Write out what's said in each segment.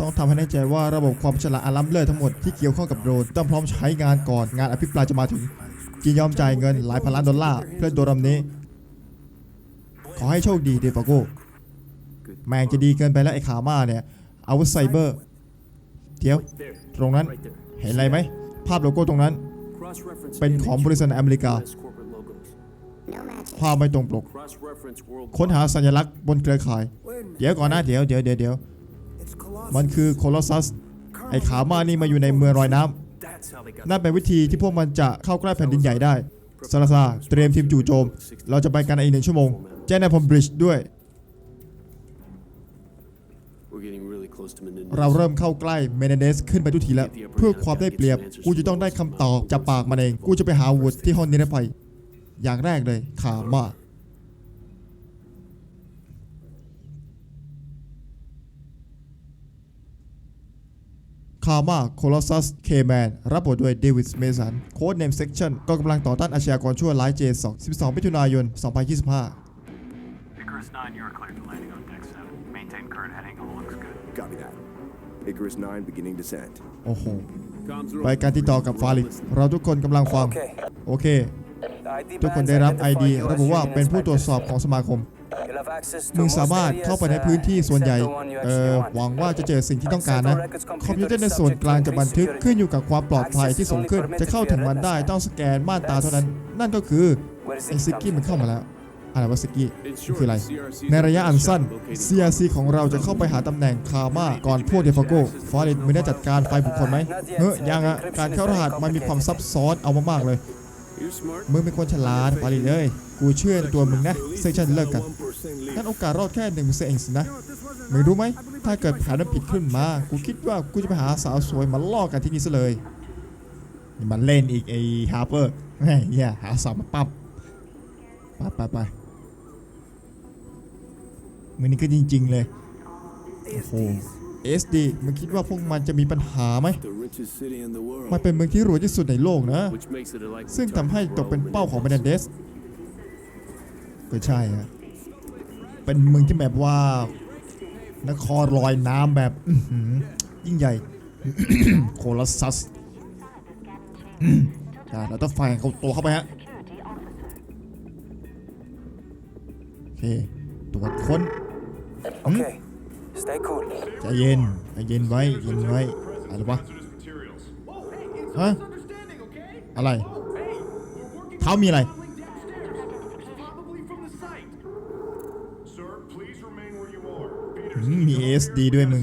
ต้องทำให้แน่ใจว่าระบบความฉลาดอล้ำเลิศทั้งหมดที่เกี่ยวข้องกับโดรนต้องพร้อมใช้งานก่อนงานอภิปรายจะมาถึงยินยอมจ่ายเงินหลายพันล้านดอลลาร์เพื่อโดรนนี้ ขอให้โชคดีเดฟาโกแมงจะดีเกินไปแล้วไอ้ขาม่าเนี่ยอาวุธไซเบอร์เดี๋ยวตรงนั้นเห็นอะไรไหม ภาพโลโก้ตรงนั้น เป็นของบริษัทอเมริกา ภาพไม่ตรงปก ค้นหาสัญลักษณ์บนเครือข่าย เดี๋ยวก่อนนะเดี๋ยวเดี๋ยวเดี๋ยว มันคือโคลอสซัส ไอ้ขามานี่มาอยู่ในเมืองรอยน้ำนั่นเป็นวิธีที่พวกมันจะเข้าใกล้แผ่นดินใหญ่ได้ซาลาซาเตรียมทีมจู่โจม เราจะไปกันอีกหนึ่งชั่วโมง แจ้งในพอมบริดจ์ด้วย เราเริ่มเข้าใกล้เมเนเดสขึ้นไปทุกทีแล้ว เพื่อความได้เปรียบ กูจะต้องได้คำตอบจากปากมันเอง กูจะไปหาวูดที่ห้องนิรภัย อย่างแรกเลยขามา คามาโคลอสซัสเคแมนรับบทโดยเดวิดเมสันโค้ดเนมเซ c ชั่นกองกำลังต่อต้านอาชญากรชั่วร้าย J2 12มิถุนายน 2025 Icarus 9, you are cleared for landing on deck 7. Maintain current head angle, looks good. Copy that. Icarus 9 beginning descent. โอ้โหไปการติดต่อกับฟาลิกเราทุกคนกำลังฟัง โอเค ทุกคนได้รับ ID ระบุว่าเป็นผู้ตรวจสอบของสมาคม มึงสามารถเข้าไปในพื้นที่ส่วนใหญ่เออหวังว่าจะเจอสิ่งที่ต้องการนะ คอมพิวเตอร์ในส่วนกลางจะบันทึกขึ้นอยู่กับความปลอดภัยที่สูงขึ้น จะเข้าถึงมันได้ต้องสแกนม่านตาเท่านั้น นั่นก็คือไอซิกกี้มันเข้ามาแล้วอะไรวะซิกกี้คืออะไร ในระยะอันสั้น CRC ของเราจะเข้าไปหาตำแหน่งคาร์มาก่อนพวกเดฟโก้ฟอร์เรนไม่ได้จัดการไฟบุคคลไหมเฮ้ยยังอะการเข้ารหัสมันมีความซับซ้อนเอามากๆเลย มึงเป็นคนฉลาดฟารินเอ้ย กูเชื่อในตัวมึงนะเซกชันเลิกกันนั่นโอกาสรอดแค่หนึ่งเปอร์เซ็นต์เองสินะมึงรู้ไหม ถ้าเกิดแผนมันผิดขึ้นมา กูคิดว่ากูจะไปหาสาวสวยมาล่อกันที่นี่ซะเลย มันเล่นอีกไอ้ฮาร์เปอร์แม่เหี้ยหาสาวมาปั๊บไปไปไปมึงนี่ก็จริง ๆ เลย โอ้โห SD มึงคิดว่าพวกมันจะมีปัญหาไหม มันเป็นเมืองที่รวยที่สุดในโลกนะ ซึ่งทำให้ตกเป็นเป้าของเบนเดส ก็ใช่ฮะเป็นเมืองที่แบบว่า นครลอยน้ำแบบอื้อหือยิ่งใหญ่ โคลัสซัสอืมอ่าเราต้องไฟเข้าตัวเข้าไปฮะ โอเค ตรวจค้น Okay, stay cool. ใจเย็นใจเย็นไว้เย็นไว้ อะไรวะฮะอะไรเท้ามีอะไร are. อืมมีด้วยมึง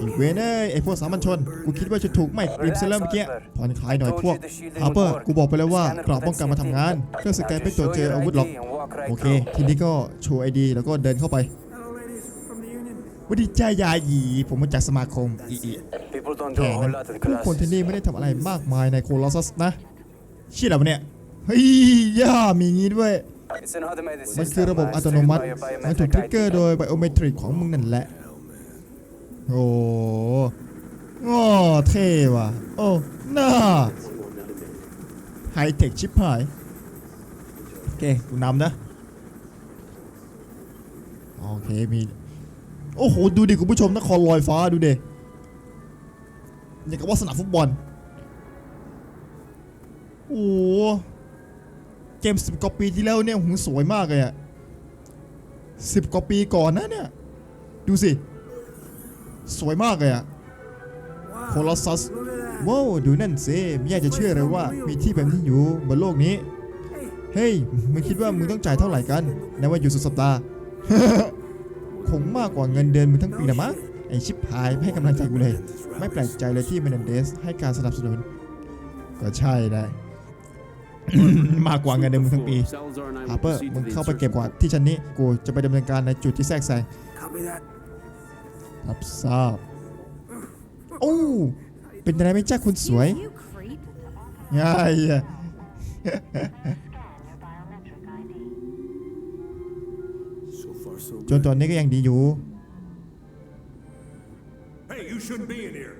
อีกเวนเอ้ยไอพวกสามัญชน กูคิดว่าจะถูกไม่ปริมเซเลอร์เมื่อกี้ผ่อนคลายหน่อยพวกฮาร์เปอร์กูบอกไปแล้วว่ากรอบป้องกันมาทำงาน เครื่องสแกนไม่ตรวจเจออาวุธหรอก โอเค ทีนี้ก็โชว์ไอดีแล้วก็เดินเข้าไปวัสดีจ้ายาหยีผมมาจากสมาคมอีอีแค่นั้นผู้คนที่นี่ไม่ได้ทำอะไรมากมายในโคลอสนะเชี่ยอะไรเนี่ยเฮ้ยย่ามีงี้ด้วย มัน system. คือระบบ uh, อัตโนมัติ triggered by a มันถูก biometric ทริกเกอร์ ID. โดยไบโอเมตริกของมึงนั่นแหละ โอ้โอ้เท่ว่ะ โอ้ น่า ไฮเทคชิปหาย โอเค กูนำนะ โอเค มี โอ้โห ดูดิคุณผู้ชมนครลอยฟ้าดูดิอย่างกับว่าสนามฟุตบอล โอ้โห เกมสิบกว่าปีที่แล้วเนี่ยหูสวยมากเลยอะสิบกว่าปีก่อนนะเนี่ย ดูสิ สวยมากเลยอะโคลอสซัสว้าวดูนั่นสิไม่อยากจะเชื่อเลยว่ามีที่แบบนี้อยู่บนโลกนี้ เฮ้ยมึงคิดว่ามึงต้องจ่ายเท่าไหร่กันในวันหยุดสุดสัปดาห์คงมากกว่าเงินเดือนมึงทั้งปีละมั้งไอชิปหายไม่ให้กำลังใจกูเลย ไม่แปลกใจเลยที่เมนเดสให้การสนับสนุน ก็ใช่ได้ มากกว่าเงินเดือนมึงทั้งปี Salazar and I ฮา will ร์เปอร์ proceed มึ to ง the เข้าไป insertion เก็บกวาดที่ชั้นนี้กูจะไปดำเนินการในจุดที่แทรกแซง Copy that. รับทราบโอ้เป็นอะไรไหม่จ้าคุณสวย You creep. ง่ายอะ So far, so จนตอนนี้ก็ยังดีอยู่ Hey, you shouldn't be in here.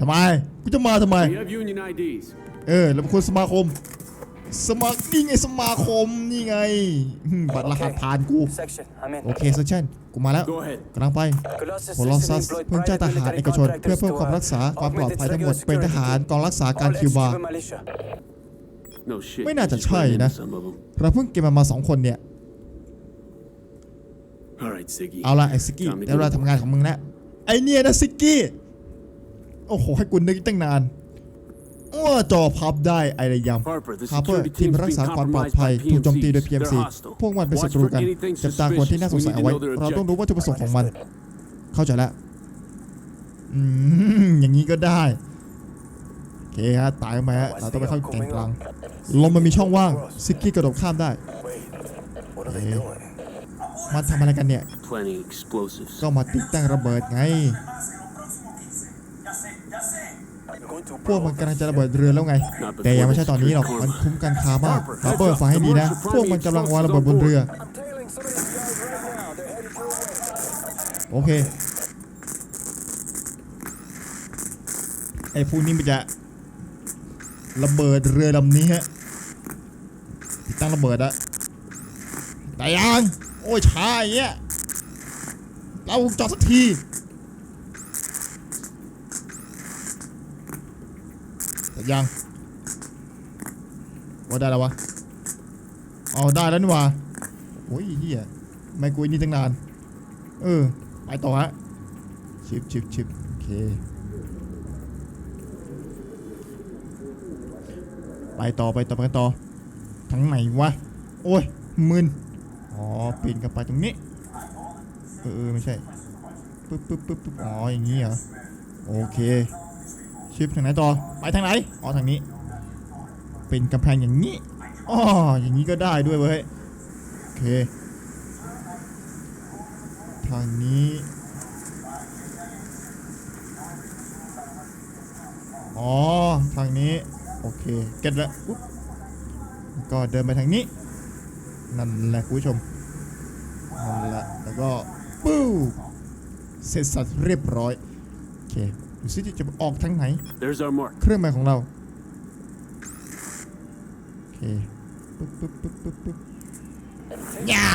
ทำไมกูจะมาทำไม We have union IDs. เออแล้วเป็นคนสมาคม สมัครนี่ไงสมาคมนี่ไงอืมบัตรรหัสผ่านกู Section, I'm in. โอเคเซชันกูมาแล้ว Go ahead. กำลังไป Colossus โคลอสซัส recently employed เพิ่งจ้างท private หาร military เอกชนเพื่อ contractors เพิ่ม to, ความ uh, รักษาความปลอด augment ภัย its ทั้งหมด regular เป็นทหาร security. กองรักษาการ All คิวบา ex-Cuban militia. No shit. May you not just try, ran into nah. some of 'em. เราเพิ่งเก็บมันมาสองคนเนี่ย All right, Ziggy. เอาละไอ้ซิกกี้ Time to ได้ do เวลา the ทำงานของมึงแล้วไอเนี่ยนะซิกกี้ โอ้โห ให้กูนึกตั้งนาน อ้อจอพับได้ไอระยำ Harper, the ฮาร์เปอร์ security ทีม team's รัก being ษาความปลอด compromised ภัย by ถูกโจมตีโดย PMCs. PMC They're hostile. พวกมันเป็นศั Watch ตรู for กัน anything จับตาคนที่น่าสงสัย suspicious. เอาไว้ We need to know their เราต้องรู้ว่าจุดประสงค์ของมัน objective. เข้าใจแล้วอืมอย่างนี้ก็ได้โอเคฮะตายมาฮะเราต้องไปเข้าแก่งกลางลมมันมีช่องว่างซิกกี้กระโดดข้ามได้ What are they they doing? doing? มาทำอะไรกันเนี่ย Planning explosives. ก็มาติดตั้งระเบิดไง พวกมันกำลังจะระเบิดเรือแล้วไง แต่ยังไม่ใช่ตอนนี้หรอก มันคุ้มกันคามากฮาร์เปอร์ฟังให้ดีนะ พวกมันกำลังวางระเบิดบนเรือ I'm tailing some of these guys right now. They're headed your way. โอเค ไอ้พวกนี้มันจะระเบิดเรือลำนี้ฮะติดตั้งระเบิดอะแต่ยัง โอ้ยช้าอย่างเงี้ย เราจอดสักที แต่ ยังว่าได้แล้ววะเอาได้แล้วนี่ว่าโอ้ยเฮียไม่กุยนี่ตั้งนาน เออ ไปต่อฮะ ชิปชิปชิปโอเค ไปต่อไปต่อไปต่อทางไหนวะ โอ้ยมึนอ๋อปีนกันไปตรงนี้เออเออไม่ใช่ ปึ๊บปึ๊บปึ๊บปึ๊บอ๋อ อย่างนี้เหรอ โอเค ชิปทางไหนต่อ ไปทางไหน อ๋อทางนี้ เป็นกำแพงอย่างนี้ อ๋อ อย่างนี้ก็ได้ด้วยเว้ย โอเค ทางนี้ อ๋อ ทางนี้ โอเค เก็ตแล้วก็เดินไปทางนี้ นั่นแหละคุณผู้ชม นั่นแหละ แล้วก็ปู้เสร็จสัตว์เรียบร้อย โอเค ดูซิจะออกทางไหน There's our mark. เครื่องหมายของเรา โอเคปึ๊บปึ๊บปึ๊บปึ๊บปึ๊บย่า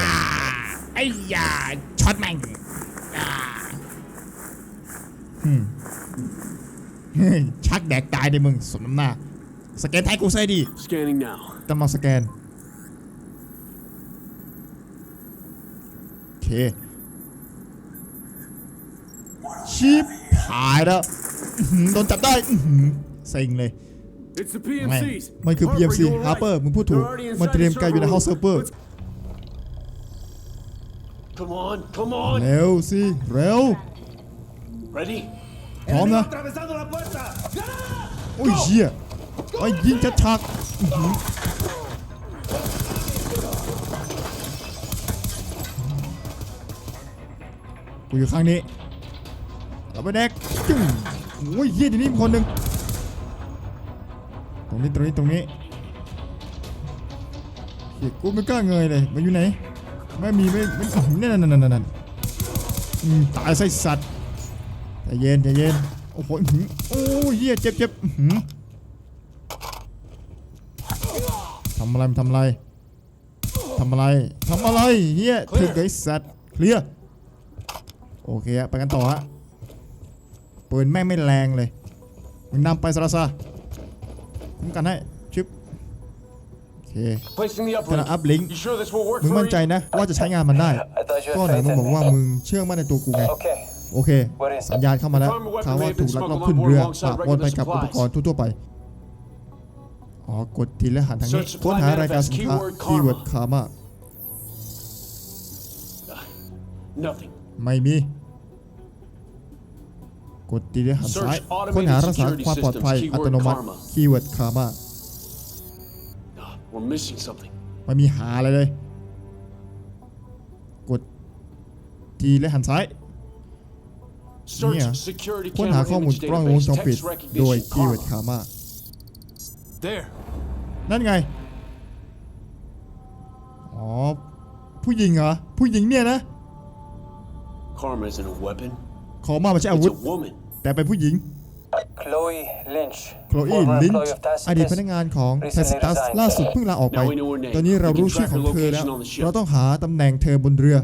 ไอ้ยาช็อตแม่งย่าฮึมเฮ้ยชักแดกตายในมึงสมน้ำหน้า สแกนไทยกูใส่ดี Scanning now. กำลังสแกน โอเคชิปหายแล้วอื้อหือโดนจับได้อื้อหือเซ็งเลย It's the แม่ง PMCs. มันคือ Harper, PMC you all right? ฮาร์เปอร์มึงพูดถูก They're already มัน inside เตรียม the การอยู่ใน server เฮาส์เซิร์ฟเวอร์ Let's- Come on, come on. เร็วสิ เร็ว Ready? พร้อมนะ โอ้ยเหี้ยไอ้ยยิงชัดชักอื้อหือกูอยู่ข้างนี้ เราไปแดกจุ้งโอ้ยเหี้ยเดี๋ยวนี้มีคนหนึ่งตรงนี้ตรงนี้ตรงนี้เหี้ยกูไม่กล้าเงยเลยมันอยู่ไหนไม่มีไม่ไม่อื้อหือนั่นนั่นนั่นนั่นอืมตายไส้สัตว์ใจเย็นใจเย็นโอ้โหอื้อหือโอ้ยเหี้ยเจ็บเจ็บอื้อหือทำอะไรมันทำอะไรทำอะไรทำอะไรเหี้ยถึกไอ้สัตว์เคลียร์โอเคอะไปกันต่อฮะ ปืนแม่งไม่แรงเลยมึงนำไปซะละซะคุ้มกันให้ชิปโอเค Placing the กำลัง uplink. อัพลิงก์ You sure this will work มึง for มั่นใจ you? นะว่าจะใช้งานมันได้ I thought you ก็ had ไหน faith มึง in บอก me. ว่ามึงเชื่อมั่นในตัวกูไง Okay. โอเค สัญญาณเข้ามาแล้วข่าวว่าถูกลักลอบขึ้นเรือฝากโอนไปกับอุปกรณ์ทั่วๆไปอ๋อกดทีและหันทางนี้ค้นหารายการสินค้าคีย์เวิร์ดคามา Nothing. ไม่มี กดทีและหันซ้ายค้นหารักษาความปลอดภัยอัตโนมัติคีย์เวิร์ดคามา Ah, We're missing something. ไม่มีหาอะไรเลย กดทีและหันซ้าย Search Yeah. security ค้นหา camera ข้อมูล image กล้องวง database จรปิด text โดย recognition คีย์เวิร์ด karma. คามา There. นั่นไง อ๋อ ผู้หญิงเหรอ ผู้หญิงเนี่ยนะ Karma isn't a weapon. ขอมาไม่ใช่อา It's วุธ a woman. แต่เป็นผู้หญิง Chloe Lynch, โคลอี former ลิน employee ช์ of อดีต Tacitus. พนักงานของ recently เทสตัส resigned. ล่าสุดเพิ่งลาออกไป Now we know her name. ตอนนี้เรา We can รู้ชื่อ track ของ her เธอแล้ว location on the ship. เราต้องหาตำแหน่งเธอบนเรือ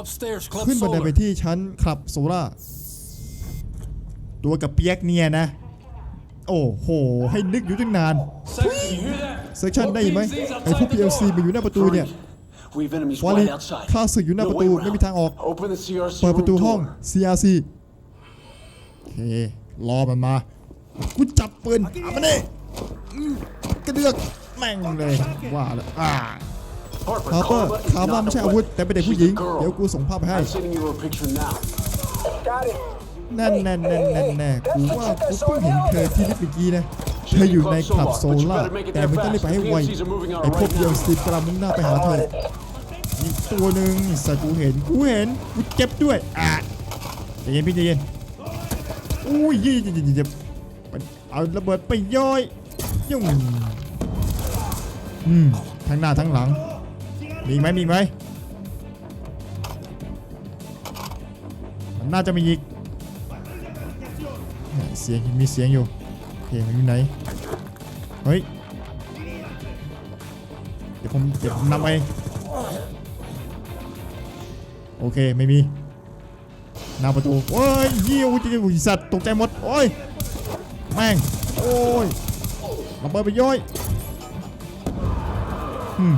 Upstairs, Club ขึ้นบันได Solar. ไปที่ชั้นคลับโซล่า ตัวกับเปียกเนี่ยนะ โอ้โห ให้นึกอยู่ตั้งนาน Section, you hear that? เซสชั่นได้ไหมไอ้พวก PLC มาอยู่หน้าประตูเนี่ย We have enemies วาลี right outside. ข้าศึกอยู่หน้า No ประ way ตู around. ไม่มีทางออก Open the CRC เปิดประตู room ห้อง door. CRC โอเครอมันมา กูจับปืนเอามาดิอืมกระเดือกแม่งเลยว่าแล้วอ่า Harper, ฮาร์เปอร์ Karma is คาร์มา not ไม่ a ใช่อาวุธ weapon. แต่เป็นเด็กผู้ She's หญิง a girl. เดี๋ยวกูส่งภาพไปให้ นั่นแน่นแน่นแน่นแน่กูว่ากูเพิ่งเห็นเธอที่ลิฟต์เมื่อกี้นะเธออยู่ในคลับโซล่าแต่มึงต้องรีบไปให้ไวไอ้พวกเดียวสิกำลังมุ่งหน้าไปหาเธออีกตัวหนึ่งสัตว์กูเห็นกูเห็นกูเจ็บด้วยอะใจเย็นพี่ใจเย็นอุ้ยยี่ยี่ยี่ยี่เอาระเบิดไปย่อยยุ่งอืมทั้งหน้าทั้งหลัง มีไหมมีไหมมันน่าจะมีอีกเนี่ยเสียงมีเสียงอยู่โอเคมันอยู่ไหนเฮ้ยเดี๋ยวผมเดี๋ยวผมนำไปโอเคไม่มีหน้าประตูโอ้ยยิวจิวสัตว์ตกใจหมดโอ้ยแม่งโอ้ยระเบิดไปย่อยม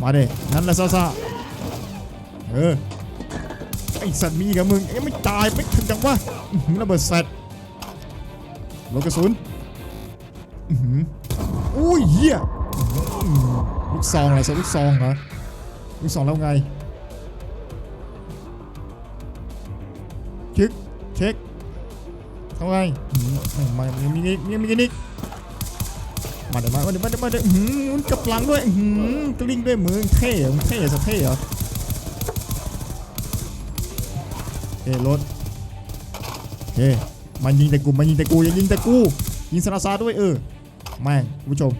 มาเด้นั่นแหละซาซาเออ ไอสัตว์มีกับมึงยังไม่ตายไม่ถึงจังวะระเบิดสัตลูกกระสุนอุ้ยเหี้ยลูกซองอะไรสักลูกซองเหรอลูกซองแล้วไงเช็คเช็คทำไงมายังมีอีมีอีกมาเดี๋ยวมาเดี๋ยวมาเดี๋ยวมาเดี๋ยวกับหลังด้วยกลิ้งด้วยมือเท่เท่สักเท่เหรอ รถโอเคมันยิงแต่กูมันยิงแต่กูอย่ายิงแต่กูยิงสนาซาด้วยเออแม่งคุณผู้ชม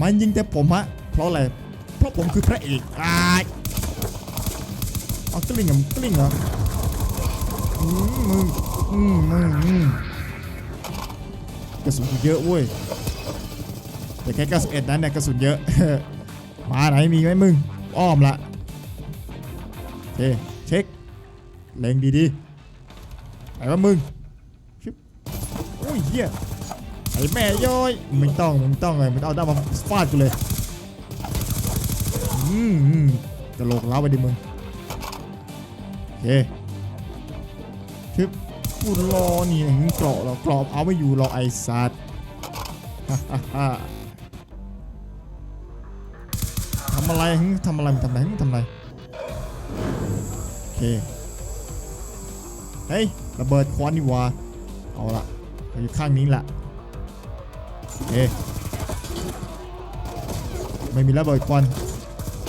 มันยิงแต่ผมฮะเพราะอะไรเพราะผมคือพระเอกอ้ายเอากลิ้งเหรอกลิ้งเหรออืมมึงอืมมึงอืมกระสุนเยอะเว้ยแต่แค่91นั้นเนี่ยกระสุนเยอะ มาไหนมีไหมมึง อ้อมละโอเคเช็ค เล็งดีๆไหนว่ามึงชิบโอ้ยเหี้ยไอ้แม่ย้อยมึงต้องมึงต้องเลยมึงเอาด้ามมาฟาดกูเลยอืมอืมกระโลกเล้าไปดิมึงโอเคชึบกูรอนี่หึงเกราะเรากราะเอาไม่อยู่รอไอสัตว์ทำอะไรหึทำอะไรมึงทำอะไรหึทำอะไรโอเค เฮ้ยระเบิดควันนี่วะเอาละเราอยู่ข้างนี้แหละโอเคไม่มีระเบิดควัน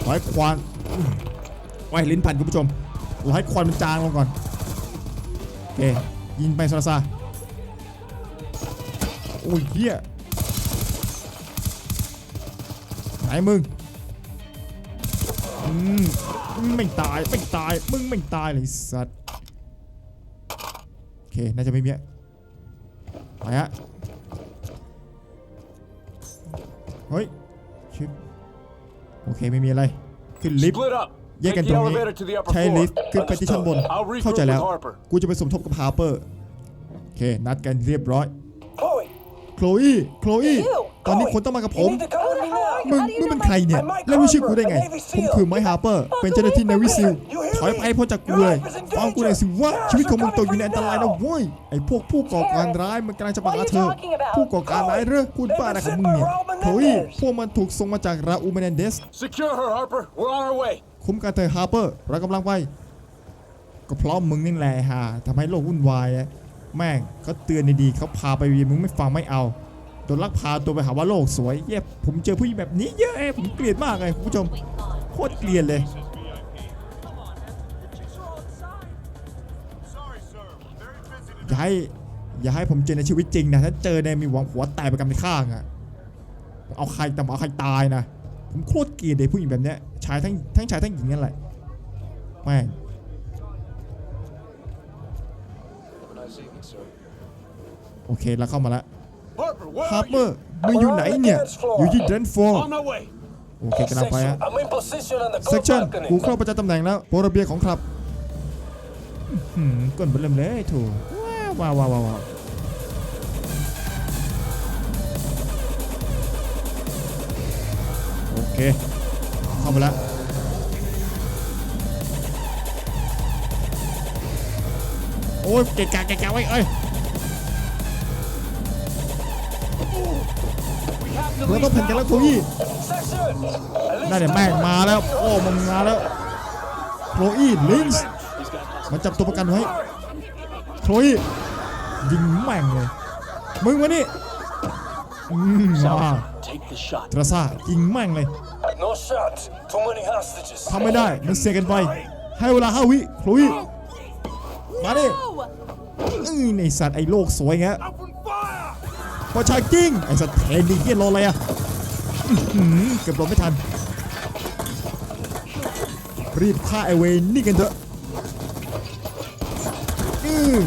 ขอให้ควันอื้อไว้ลิ้นพันคุณผู้ชมเราให้ควันมันจางลงก่อนโอเคยิงไปซาซาโอ้ยเฮียไหนมึงอืมมึงไม่ตายไม่ตายมึงไม่ตายเลยสัตว์ น่าจะไม่มีอะไปฮะเฮ้ยชิปโอเคไม่มีอะไร ขึ้นลิฟต์ Split up. แยกกัน Take ต the รงนี้ elevator to the upper ใช้ floor. ลิฟต์ขึ้นไปที่ชั้นบน Understood. I'll เข้า regroup ใจแล้ว with Harper. กูจะไปสมทบกับฮาร์เปอร์โอเค นัดกันเรียบร้อย Chloe, โคลอีโคลอีตอนนี้คนต้องมากับผม you need to come with me now. มึงมึงเป็นใครเนี่ย แล้วรู้ชื่อกูได้ไง ผมคือไมค์ฮาร์เปอร์ เป็นเจ้าหน้าที่ในวิซิล ถอยไปให้พ้นจากกูเลยฟังกูหน่อยสิว่าชีวิตของมึงตกอยู่ในอันตรายนะเว้ยไอ้พวกผู้ก่อการร้ายมันกำลังจะมาหาเธอ ผู้ก่อการร้ายเรื่องพูดบ้าอะไรของมึงเนี่ยโคลอีพวกมันถูกส่งมาจากราอูเมเนนเดส Secure her, Harper. We're on our way. คุ้มกันเธอฮาร์เปอร์เรากำลังไปก็เพราะมึงนี่แหละฮะทำให้โลกวุ่นวายอะแม่งเขาเตือนดีๆเขาพาไปวีมึงไม่ฟังไม่เอาโดนลักพาตัวไปหาว่าโลกสวยเย็บผมเจอผู้หญิงแบบนี้เยอะเอ้ยผมเกลียดมากเลยคุณผู้ชมโคตรเกลียดเลย อย่าให้อย่าให้ผมเจอในชีวิตจริงนะถ้าเจอเนี่ยมีหวังหัวแตกไปกำในข้างอะเอาใครแต่เอาใครตายนะผมโคตรเกลียดเลยผู้หญิงแบบเนี้ยชายทั้งทั้งชายทั้งหญิงนั่นแหละแม่งโอเคแล้วเข้ามาแล้วฮาร์เปอร์มึงอยู่ไหนเนี่ยอยู่ที่เดนฟอร์โอเคกำลังไปฮะเซ car กชันกูเข้าประจำตำแหน่งแล้วโปรระเบียของคลับอื้อหือก้นเบนเริ่มเลยถูกาวว้าวว้าวว้าวโอเค เข้ามาแล้วโอ้ยเกะกะเกะกะไว้เอ้ยเราต้องแผ่นกันแล้วโคอี้ Section. At น่แม่งมาแล้ว โอ้มันมาแล้วโคลอีลินส์มันจับตัวประกันไว้โคลอี ยิงแม่งเลย มึงมานี่อืมมา Take the shot. ตราซายิงแม่งเลย no shot. Too many hostages. ทำไม่ได้ มันเสียกันไป ให้เวลาห้าวิโคลอีมาดิอือในสัตว์ไอ้โลกสวยไง Open fire! พอชายกิ้งไอ้สัตว์เทนดีเกียรออะไรอะอื้อหือเกือบหลบไม่ทัน รีบฆ่าไอเวนนี่กันเถอะอือ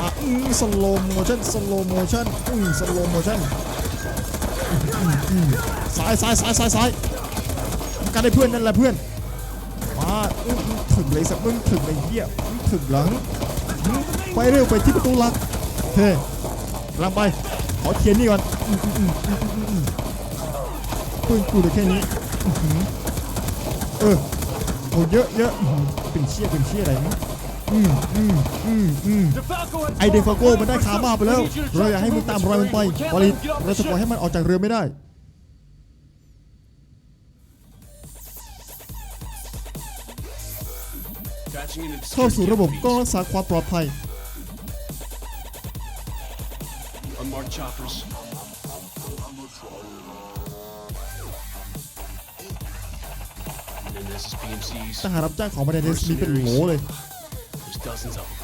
มาอือสโลโมชั่นสโลโมชั่นอือสโลโมชั่นซ้ายซ้ายซ้ายซ้ายซ้ายการได้เพื่อนนั่นแหละเพื่อนมาถึงเลยสักมึงถึงไอ้เหี้ยมึงถึงหลังไปเร็วไปที่ประตูหลักเฮ้กลังไปขอเทียนนี่ก่อนปืนกูเหลือแค่นี้เออโอ้เยอะเยอะเป็นเชี่ยเป็นเชี่ยอะไรมั้ง อืมอืมอืมอืม DeFalco had ไอเดฟาโก้มันได้ขามาไปแล้ว เราอยากให้มึงตามรอยมันไปวอลิดเราจะปล่อยให้มันออกจากเรือไม่ได้ Patching into เข้าสู่ระบบกล้องรักษาความปลอดภัย unmarked choppers. And then this is PMCs. ทหารรับจ้างของมาเดนเดสมีเป็นโหลเลย There's dozens of them.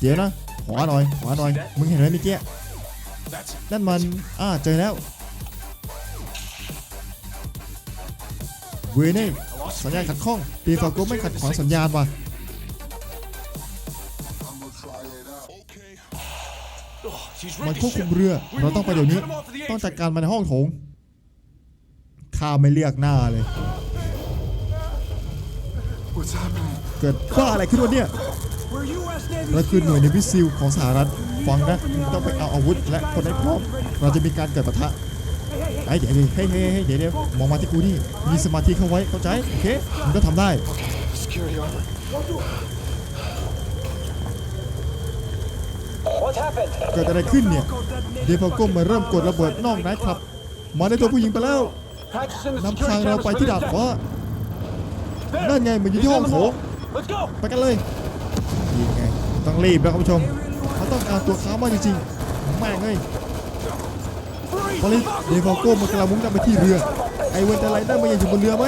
เดี๋ยวนะขวาหน่อยขวาหน่อยมึงเห็นไหมเมื่อกี้ That's นั่นมันอ่าเจอแล้วเวเน่สัญญาณขัดข้องเดฟาโก้ไม่ขัดขวางสัญญาณว่ะ oh, he's มัน ready ควบ to คุม ship. เรือเราต้องไปเดี๋ยวนี้ต้องจัดการมันในห้องโถงข้าไม่เรียกหน้าเลย เกิดบ้าอะไรขึ้นวะเนี่ยเราคือหน่วยในวิซิลของสหรัฐฟังนะมึงต้องไปเอาอาวุธและคนให้พร้อม เราจะมีการเกิดปะทะไอ้เดี๋ยวเดี๋ยวเฮ้ยเฮ้ยเฮ้ยเดี๋ยวเดี๋ยวมองมาที่กูนี่มีสมาธิเข้าไว้เข้าใจโอเคมึงก็ทำได้ What happened? เกิดอะไรขึ้นเนี่ย เดฟาโก้มาเริ่มกดระเบิดนอกนะครับ มาในตัวผู้หญิงไปแล้ว Patches in the นำ security ทางเรา cameras ไป for ที่ดาด this ฟ้า There. นั่นไงมันอยู่ที่ He's ห้อ in ง the โถง mall. Let's go. ไปกันเลยยิงไงต้องรีบแล้วคุณผู้ชมเขาต้องการตัวเขามากจริงๆแม่งเอ้ยพอลิสเดฟาโก้มันกำลังมุ่งหน้าไปที่เรือไอเวนตะไลนั่นมันยังอยู่บนเรือไหม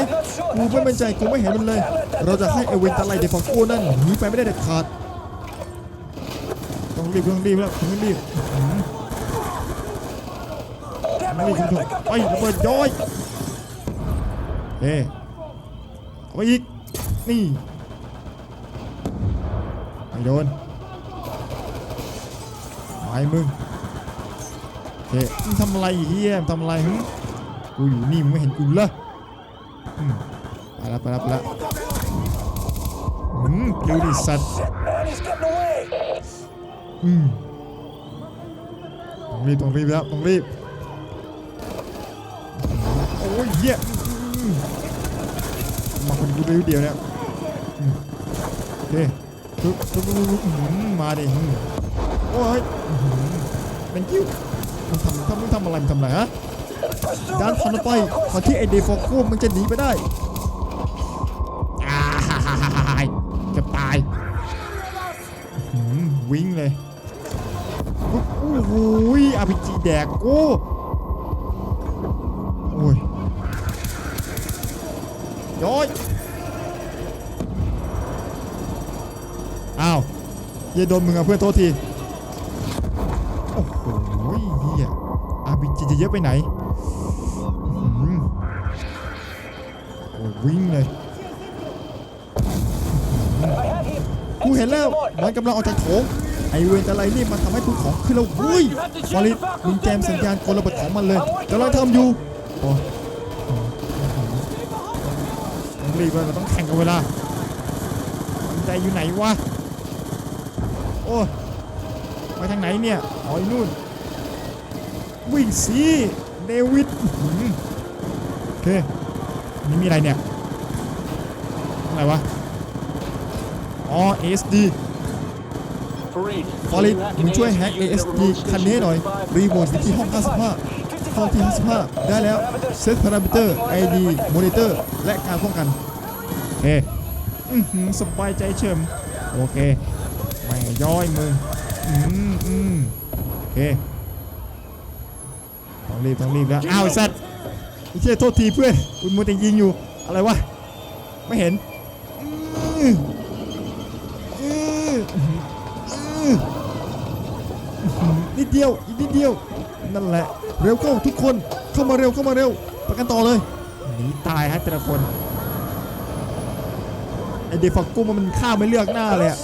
กูไม่มั่นใจกูไม่เห็นมันเลย เราจะให้ไอเวนตะไลเดฟาโก้นั่นหนีไปไม่ได้เด็ดขาดต้องรีบต้องรีบแล้วต้องรีบอื้อหือต้องรีบคุณผู้ชมไประเบิดย้อยเฮ้ เอาไปอีก นี่ไม่โดนไอ้มึงโอเคมึงทำอะไรเฮียมึงทำอะไรหึกูอยู่นี่มึงไม่เห็นกูเหรอไปแล้วไปแล้วไปแล้วอืมดูดิสัตว์อืมต้องรีบต้องรีบแล้วต้องรีบโอ้ยเหี้ยอื มาคนกูเดียวเดียวเนี่ยโอเคทุบทุบทุบมาดิโอ้ยอื้อหือ thank you มึงทำถ้ามึงทำอะไรมึงทำอะไรฮะด้านพันออกไปก่อนที่ไอเดฟอโก้มันจะหนีไปได้อ่าฮ่าฮ่าฮ่าฮ่าเกับตายวิ่งเลยโอ้โหอาพีจีแดกกู เหี้ยโดนมึงอะเพื่อนโทษที โอ้โหเฮียอาพีจีจะเยอะไปไหนอื้อหือโอ้ยวิ่งเลย I have him. กูเห็นแล้วมันกำลังออกจากโถงไอเวนอะไรนี่มันทำให้ภูเขาขึ้นแล้วอุ้ยฟอริสมึงแจมสัญญาณกลระเบิดของมันเลยกำลังทำอยู่โอ้ต้องรีบเลยเราต้องแข่งกับเวลามันใจอยู่ไหนวะโอ้ยไปทางไหนเนี่ยอ๋อไอ้นู่น วิ่งสิเดวิดอื้อหือโอเคนี่มีอะไรเนี่ยอะไรวะอ๋อ ASD Fareed. ฟอริสมึงช่วยแฮก ASD คันนี้ให้หน่อย รีโมทอยู่ที่ห้อง 55 ห้องที่ 55 ได้แล้ว เซตพารามิเตอร์ ID มอนิเตอร์ และการป้องกัน โอเคอือหือสบายใจเฉิมโอเคไม่ย่อยมึงอืมอืมโอเคต้องรีบต้องรีบแล้วอ้าวไอ้สัตว์ไอ้เชี่ยโทษทีเพื่อนคุณมัวแต่ยิงอยู่อะไรวะไม่เห็นอื้ออื้ออื้ออื้อนิดเดียวอีกนิดเดียว นั่นแหละ เร็วเข้าทุกคนเข้ามาเร็วเข้ามาเร็วประกันต่อเลยหนีตายฮะแต่ละคน ไอเดฟักกุ้มันฆ่าไม่เลือกหน้าเลยอะ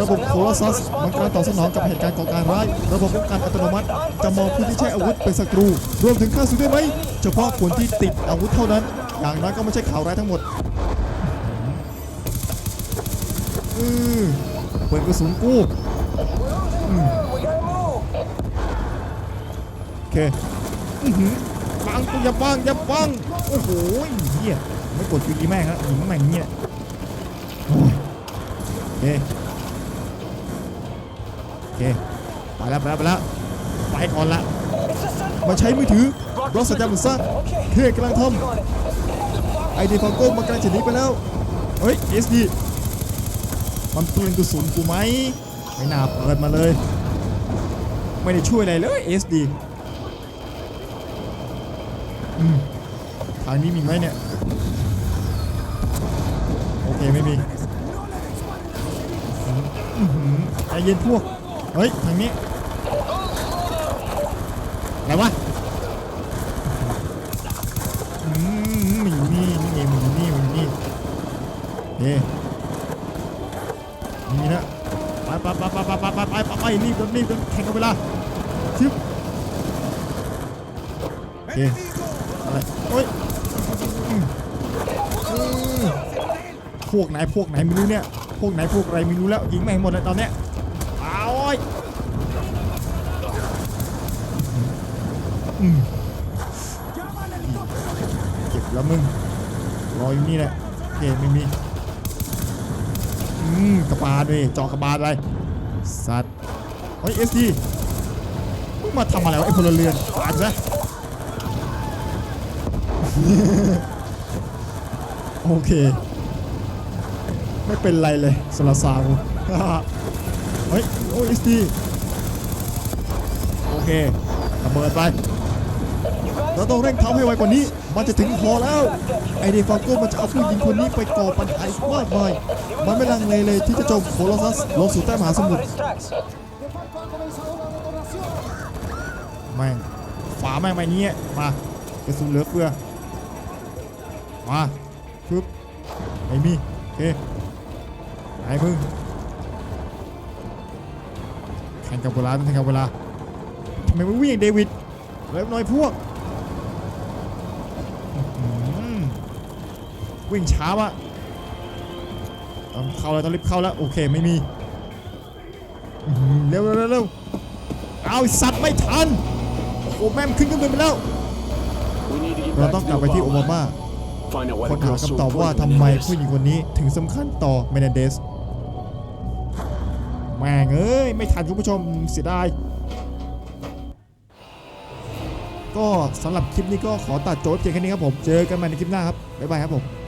ระบบโคลอซัสมันการตอบสนองกับเหตุการณ์ก่อการร้าย ระบบป้องกันอัตโนมัติ จะมองผู้ที่ใช้อาวุธเป็นศัตรู รวมถึงฆ่าศึกได้ไหม เฉพาะคนที่ติดอาวุธเท่านั้น อย่างน้อยก็ไม่ใช่ข่าวร้ายทั้งหมดอือเปิดกระสุนกูอืมโอเคอื้อหือปังกูอย่าปังอย่าปังโอ้โหเฮียไม่กดคิวอีแม่งครับหญิงแม่งเงี้ยโอ้ยโอ เคโอเคไปแล้วไปแล้วไปแล้วไปก่อนละมาใช้มือถือบล็อกสัญญาณมันซะเครื่องกำลังทำไอเดีฟังโก้มันกำลังจะหนีไปแล้วเฮ้ย SD มันปืนกระสุนกูไหมไม่น่าเปิดมาเลย ไม่ได้ช่วยอะไรเลย SD อืมทางนี้มีไหมเนี่ย โอเค ไม่มี ใจเย็นพวก เฮ้ย ทางนี้ อะไรวะอืมมันอยู่นี่นี่เองมันอยู่นี่มันอยู่นี่เฮ้นี่นะไปไปไปไปไปไปไปไปไปรีบรีบรีบแข่งกับเวลาชิบโอเคอะไรโอ้ยพวกไหนพวกไหนไม่รู้เนี่ย พวกไหนพวกอะไรไม่รู้แล้วยิงแม่หมดเลยตอนเนี้ยเอาโอ้ยเก็บแล้วมึงรออยู่นี่แหละโอเคไม่มีอืมกระบาดเลยจอกระบาดอะไรสัตว์เฮ้ยเอสดีมึงมาทำอะไรวะไอ้พลเรือนตายซะโอเค ไม่เป็นไรเลยสลาซาวเฮ้ยโอ้เอสดีโอเคระเบิดไปเราต้องเร่งทำให้ไวกว่านี้ มันจะถึงพอแล้ว ไอเดฟาโก้มันจะเอาผู้หญิงคนนี้ไปก่อปัญหาอีกมากมายมันไม่ลังเลเลยที่จะโจมโคลอซัสลงสู่ใต้มหาสมุทรแม่งฝาแม่งไปเนี้ยมากระสุนเหลือเฟือมาปึ๊บไม่มีโอเค ไหนมึงแข่งกับเวลาต้องแข่งกับเวลาทำไมมึงวิ่งอย่างเดวิดเร็วหน่อยพวกอืมวิ่งช้าวะต้องเข้าแล้วต้องรีบเข้าแล้วโอเคไม่มีอื้อหือเร็วเร็วเร็วเร็วเอาไอ้สัตว์ไม่ทันโอ้แม่มนขึ้นเครื่องบินไปแล้ว We need to get เรา back ต้อง to กลับไปที่โอบา Obama. มา Find out why ค้น the หา girl's so คำตอบว่า important ทำไม in ผู้ this. หญิงคนนี้ถึงสำคัญต่อเมนเดส แม่งเอ้ยไม่ทันคุณผู้ชมเสียดายก็สำหรับคลิปนี้ก็ขอตัดโจทย์เพียงแค่นี้ครับผม เจอกันใหม่ในคลิปหน้าครับ บ๊ายบายครับผม